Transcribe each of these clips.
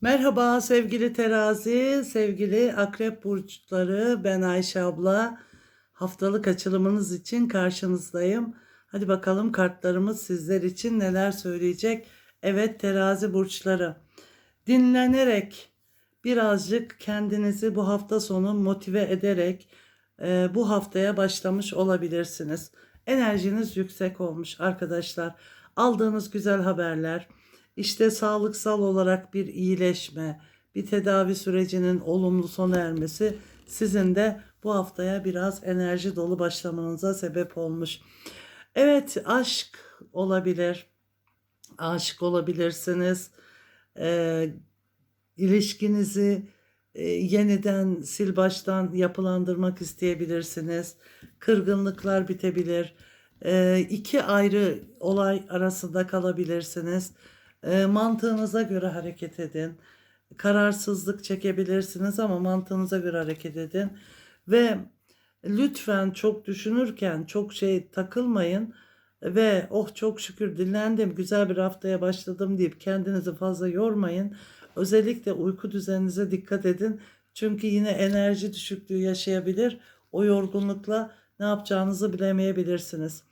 Merhaba sevgili terazi, sevgili akrep burçları. Ben Ayşe abla. Haftalık açılımınız için karşınızdayım. Hadi bakalım kartlarımız sizler için neler söyleyecek. Evet terazi burçları. Dinlenerek birazcık kendinizi bu hafta sonu motive ederek e, bu haftaya başlamış olabilirsiniz. Enerjiniz yüksek olmuş arkadaşlar. Aldığınız güzel haberler, işte sağlıksal olarak bir iyileşme, bir tedavi sürecinin olumlu sona ermesi sizin de bu haftaya biraz enerji dolu başlamanıza sebep olmuş. Evet aşk olabilir, aşık olabilirsiniz, Ee, ilişkinizi e, yeniden sil baştan yapılandırmak isteyebilirsiniz. Kırgınlıklar bitebilir. E, iki ayrı olay arasında kalabilirsiniz. E, mantığınıza göre hareket edin. Kararsızlık çekebilirsiniz ama mantığınıza göre hareket edin. Ve lütfen çok düşünürken çok şey takılmayın ve oh çok şükür dinlendim güzel bir haftaya başladım deyip kendinizi fazla yormayın. Özellikle uyku düzeninize dikkat edin. Çünkü yine enerji düşüklüğü yaşayabilir. O yorgunlukla ne yapacağınızı bilemeyebilirsiniz.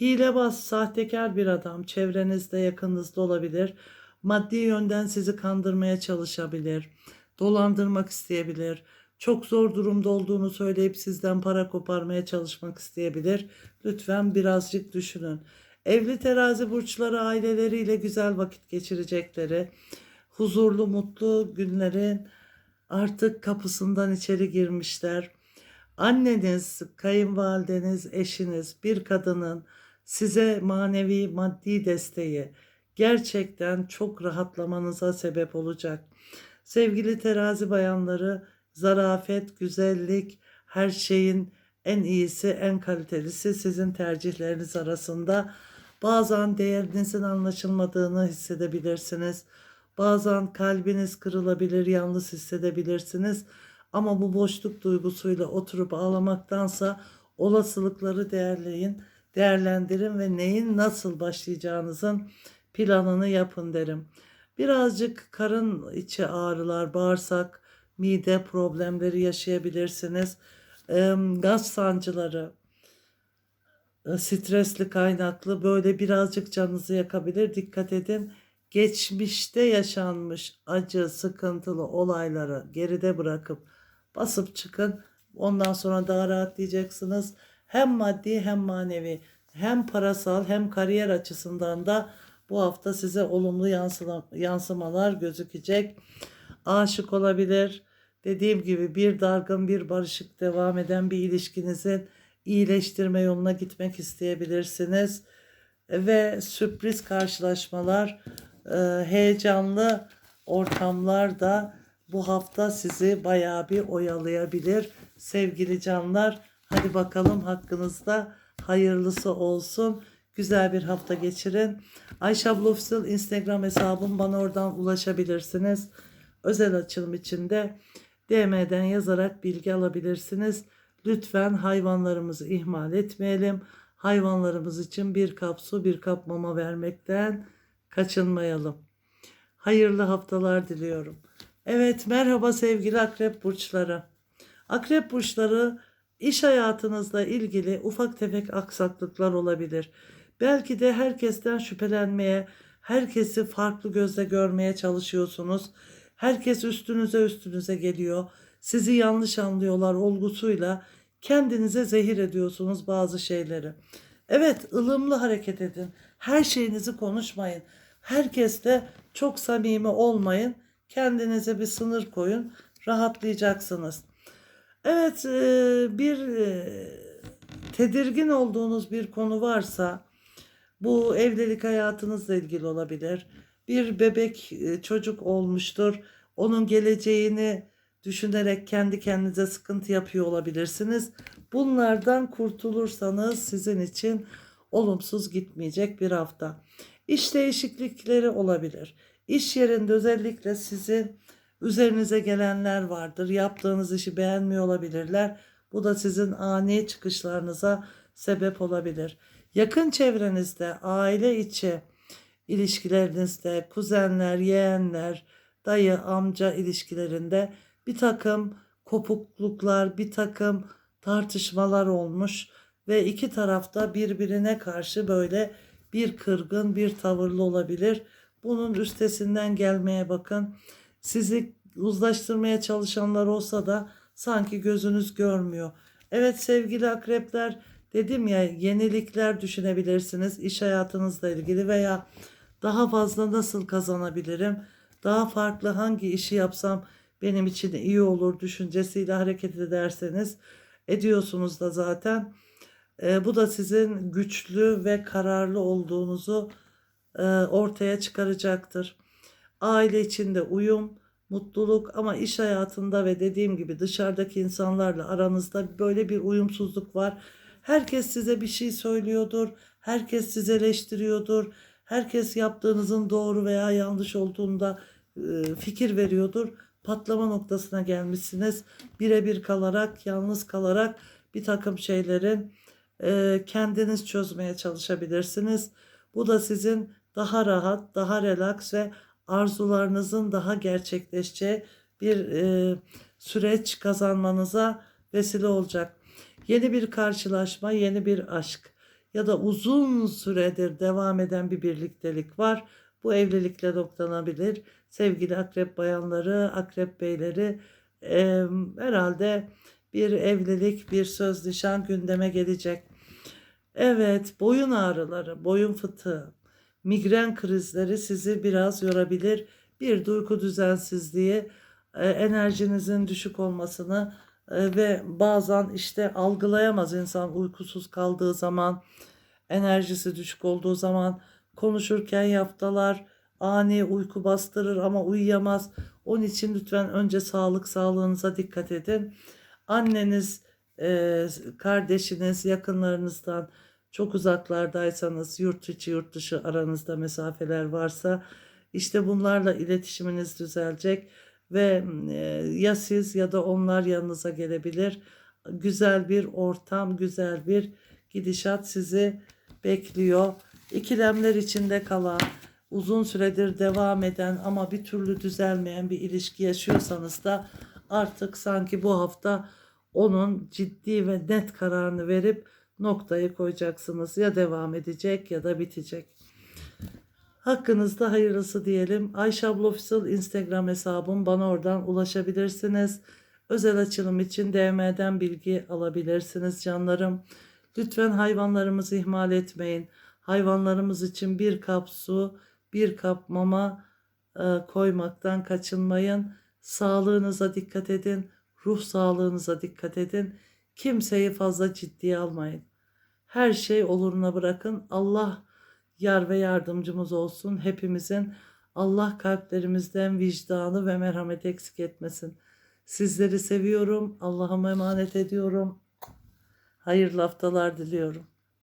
Hilebaz, sahtekar bir adam çevrenizde yakınınızda olabilir. Maddi yönden sizi kandırmaya çalışabilir. Dolandırmak isteyebilir. Çok zor durumda olduğunu söyleyip sizden para koparmaya çalışmak isteyebilir. Lütfen birazcık düşünün. Evli terazi burçları aileleriyle güzel vakit geçirecekleri, huzurlu mutlu günlerin artık kapısından içeri girmişler. Anneniz, kayınvalideniz, eşiniz bir kadının size manevi maddi desteği gerçekten çok rahatlamanıza sebep olacak. Sevgili terazi bayanları zarafet, güzellik her şeyin en iyisi, en kalitelisi sizin tercihleriniz arasında. Bazen değerinizin anlaşılmadığını hissedebilirsiniz. Bazen kalbiniz kırılabilir, yalnız hissedebilirsiniz. Ama bu boşluk duygusuyla oturup ağlamaktansa olasılıkları değerleyin, değerlendirin ve neyin nasıl başlayacağınızın planını yapın derim. Birazcık karın içi ağrılar, bağırsak, mide problemleri yaşayabilirsiniz. Gaz sancıları, e, stresli kaynaklı böyle birazcık canınızı yakabilir. Dikkat edin. Geçmişte yaşanmış acı, sıkıntılı olayları geride bırakıp basıp çıkın. Ondan sonra daha rahatlayacaksınız. Hem maddi hem manevi hem parasal hem kariyer açısından da bu hafta size olumlu yansımalar gözükecek. Aşık olabilir. Dediğim gibi bir dargın bir barışık devam eden bir ilişkinizin iyileştirme yoluna gitmek isteyebilirsiniz. Ve sürpriz karşılaşmalar, e, heyecanlı ortamlar da bu hafta sizi bayağı bir oyalayabilir. Sevgili canlar hadi bakalım hakkınızda hayırlısı olsun. Güzel bir hafta geçirin. Ayşe abla Instagram hesabım bana oradan ulaşabilirsiniz. Özel açılım içinde DM'den yazarak bilgi alabilirsiniz. Lütfen hayvanlarımızı ihmal etmeyelim. Hayvanlarımız için bir kap su, bir kap mama vermekten kaçınmayalım. Hayırlı haftalar diliyorum. Evet merhaba sevgili akrep burçları. Akrep burçları iş hayatınızla ilgili ufak tefek aksaklıklar olabilir. Belki de herkesten şüphelenmeye, herkesi farklı gözle görmeye çalışıyorsunuz. Herkes üstünüze üstünüze geliyor. Sizi yanlış anlıyorlar olgusuyla kendinize zehir ediyorsunuz bazı şeyleri. Evet ılımlı hareket edin. Her şeyinizi konuşmayın. Herkesle çok samimi olmayın. Kendinize bir sınır koyun. Rahatlayacaksınız. Evet e, bir e, tedirgin olduğunuz bir konu varsa bu evlilik hayatınızla ilgili olabilir. Bir bebek e, çocuk olmuştur. Onun geleceğini düşünerek kendi kendinize sıkıntı yapıyor olabilirsiniz. Bunlardan kurtulursanız sizin için olumsuz gitmeyecek bir hafta. İş değişiklikleri olabilir. İş yerinde özellikle sizin üzerinize gelenler vardır. Yaptığınız işi beğenmiyor olabilirler. Bu da sizin ani çıkışlarınıza sebep olabilir. Yakın çevrenizde, aile içi ilişkilerinizde, kuzenler, yeğenler, dayı amca ilişkilerinde bir takım kopukluklar, bir takım tartışmalar olmuş ve iki tarafta birbirine karşı böyle bir kırgın, bir tavırlı olabilir. Bunun üstesinden gelmeye bakın. Sizi uzlaştırmaya çalışanlar olsa da sanki gözünüz görmüyor. Evet sevgili akrepler dedim ya yenilikler düşünebilirsiniz iş hayatınızla ilgili veya daha fazla nasıl kazanabilirim? Daha farklı hangi işi yapsam benim için iyi olur düşüncesiyle hareket ederseniz ediyorsunuz da zaten. E, bu da sizin güçlü ve kararlı olduğunuzu e, ortaya çıkaracaktır. Aile içinde uyum, mutluluk ama iş hayatında ve dediğim gibi dışarıdaki insanlarla aranızda böyle bir uyumsuzluk var. Herkes size bir şey söylüyordur. Herkes sizi eleştiriyordur. Herkes yaptığınızın doğru veya yanlış olduğunda fikir veriyordur. Patlama noktasına gelmişsiniz. Birebir kalarak, yalnız kalarak bir takım şeylerin kendiniz çözmeye çalışabilirsiniz. Bu da sizin daha rahat, daha relax ve arzularınızın daha gerçekleşeceği bir e, süreç kazanmanıza vesile olacak. Yeni bir karşılaşma, yeni bir aşk ya da uzun süredir devam eden bir birliktelik var. Bu evlilikle noktalanabilir. Sevgili akrep bayanları, akrep beyleri e, herhalde bir evlilik, bir söz nişan gündeme gelecek. Evet, boyun ağrıları, boyun fıtığı, migren krizleri sizi biraz yorabilir. Bir duygu düzensizliği, e, enerjinizin düşük olmasını e, ve bazen işte algılayamaz insan uykusuz kaldığı zaman, enerjisi düşük olduğu zaman konuşurken yaftalar, ani uyku bastırır ama uyuyamaz. Onun için lütfen önce sağlık sağlığınıza dikkat edin. Anneniz, e, kardeşiniz, yakınlarınızdan çok uzaklardaysanız, yurt içi yurt dışı aranızda mesafeler varsa işte bunlarla iletişiminiz düzelecek ve e, ya siz ya da onlar yanınıza gelebilir. Güzel bir ortam, güzel bir gidişat sizi bekliyor. İkilemler içinde kalan, uzun süredir devam eden ama bir türlü düzelmeyen bir ilişki yaşıyorsanız da artık sanki bu hafta onun ciddi ve net kararını verip noktayı koyacaksınız. Ya devam edecek ya da bitecek. Hakkınızda hayırlısı diyelim. Ayşe Official Instagram hesabım. Bana oradan ulaşabilirsiniz. Özel açılım için DM'den bilgi alabilirsiniz canlarım. Lütfen hayvanlarımızı ihmal etmeyin. Hayvanlarımız için bir kap su, bir kap mama e, koymaktan kaçınmayın. Sağlığınıza dikkat edin. Ruh sağlığınıza dikkat edin. Kimseyi fazla ciddiye almayın. Her şey oluruna bırakın. Allah yar ve yardımcımız olsun. Hepimizin Allah kalplerimizden vicdanı ve merhamet eksik etmesin. Sizleri seviyorum. Allah'ıma emanet ediyorum. Hayırlı haftalar diliyorum.